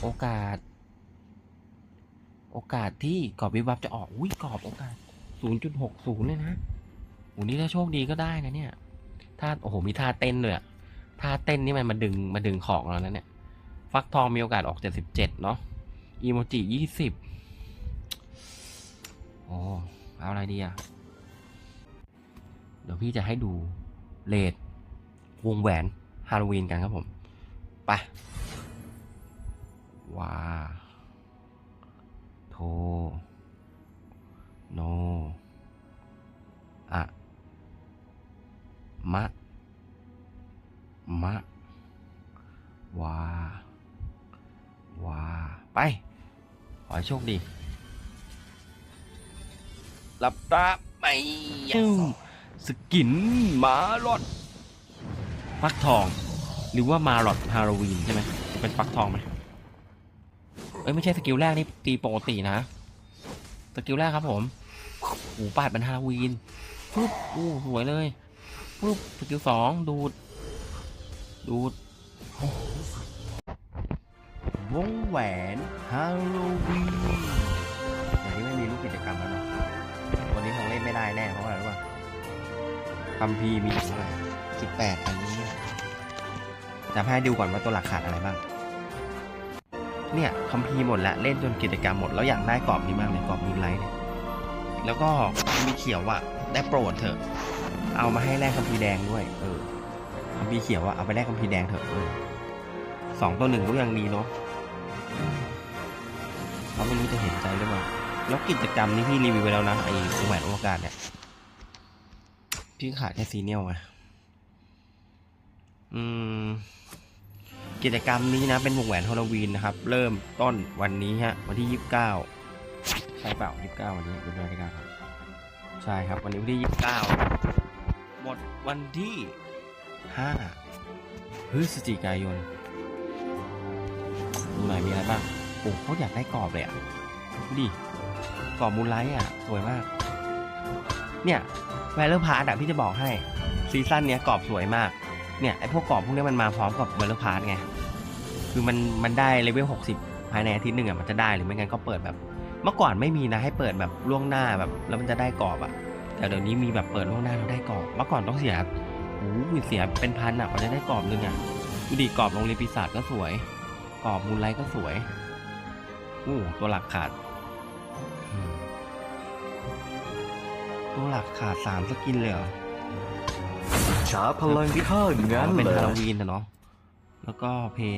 โอกาส โอกาสที่กรอบวิบวับจะออก อุ้ยกรอบโอกาส 0.60 เลยนะโอ้นี่ถ้าโชคดีก็ได้นะเนี่ย ถ้า โอ้โห มีท่าเต้นเลยอะท่าเต้นนี่มันมาดึง มาดึงของเราแล้วเนี่ย ฟักทองมีโอกาสออก 77 เนาะ อีโมจิ 20 โอ้ เอาอะไรดีอะเดี๋ยวพี่จะให้ดูเลดวงแหวนฮาโลวีนกันครับผม ไป ว้าโท โน อะ มะ มะ วา วา ไป ขอให้โชคดี หลับตาไปสกินมาหลอดฟักทอง หรือว่ามาหลอดฮาโลวีนใช่ไหมจะเป็นฟักทองไหม อ้ยไม่ใช่สกิลแรกนี่ตีปกตินะ สกิลแรกครับผมหูปาดเป็นฮาวีนปุ๊บอู้สวยเลยปุ๊บสกิลสองดูด ดูดวงแหวนฮาโลวีนอย่างนี้ไม่มีรูปกิจกรรมแล้วเนาะวันนี้คงเล่นไม่ได้แน่เพราะว่าอะไรรู้ป่ะคัมภีมีเท่าไหร่สิบแปดอันนี้จะให้ดูก่อนว่าตัวหลักขาดอะไรบ้าง เนี่ยคัมภีร์หมดแล้วเล่นจนกิจกรรมหมดแล้วอยากได้กรอบนี้มากเลยกรอบมูนไลท์เนี่ยแล้วก็มีเขียวอะได้โปรดเถอะ เอามาให้แลกคัมภีร์แดงด้วย เออคัมภีร์เขียวอะเอาไปแลกคัมภีร์แดงเถอะเออสองตัวหนึ่งก็ยังดีเนาะเขาไม่รู้จะเห็นใจหรือเปล่าแล้วกิจกรรมนี้พี่รีวิวไปแล้วนะไอ้แหวนอวกาศเนี่ยพี่ขาดแค่ซีเนียลไงอืม กิจกรรมนี้นะเป็นวงแหวนฮาโลวีนนะครับ เริ่มต้นวันนี้ฮะวันที่ยี่สิบเก้าใช่เปล่ายี่สิบเก้าวันนี้เป็นวันที่เก้าครับใช่ครับวันนี้วันที่ยี่สิบเก้าหมดวันที่ห้าพฤศจิกายนดูหน่อยมีอะไรบ้างโอ้เขาอยากได้กรอบเลยอะดูดิกรอบมูลไลท์อะ สวยมาก เนี่ยแวลเลอร์พาร์ตอะพี่จะบอกให้ซีซั่นเนี้ยกรอบสวยมาก เนี่ยไอพวกกรอบพวกนี้มันมาพร้อมกับเวลล์พาร์ตไง คือมันมันได้เลเวล60ภายในอาทิตย์หนึ่งอะมันจะได้หรือไม่งั้นก็เปิดแบบ เมื่อก่อนไม่มีนะให้เปิดแบบล่วงหน้าแบบ แล้วมันจะได้กรอบอะ แต่เดี๋ยวนี้มีแบบเปิดล่วงหน้าแล้วได้กรอบ เมื่อก่อนต้องเสียโอ้โหเสียเป็นพันอะกว่าจะได้กรอบนึงอะดูดิกรอบโรงเรียนปีศาจก็สวย กรอบมูลไลท์ก็สวยอู้ตัวหลักขาด ตัวหลักขาดสามสกินเลยเหรอ ชาร์จพลังข้างงั้นเป็นเลฮาโลยวีนอะเนาะแล้วก็เพลง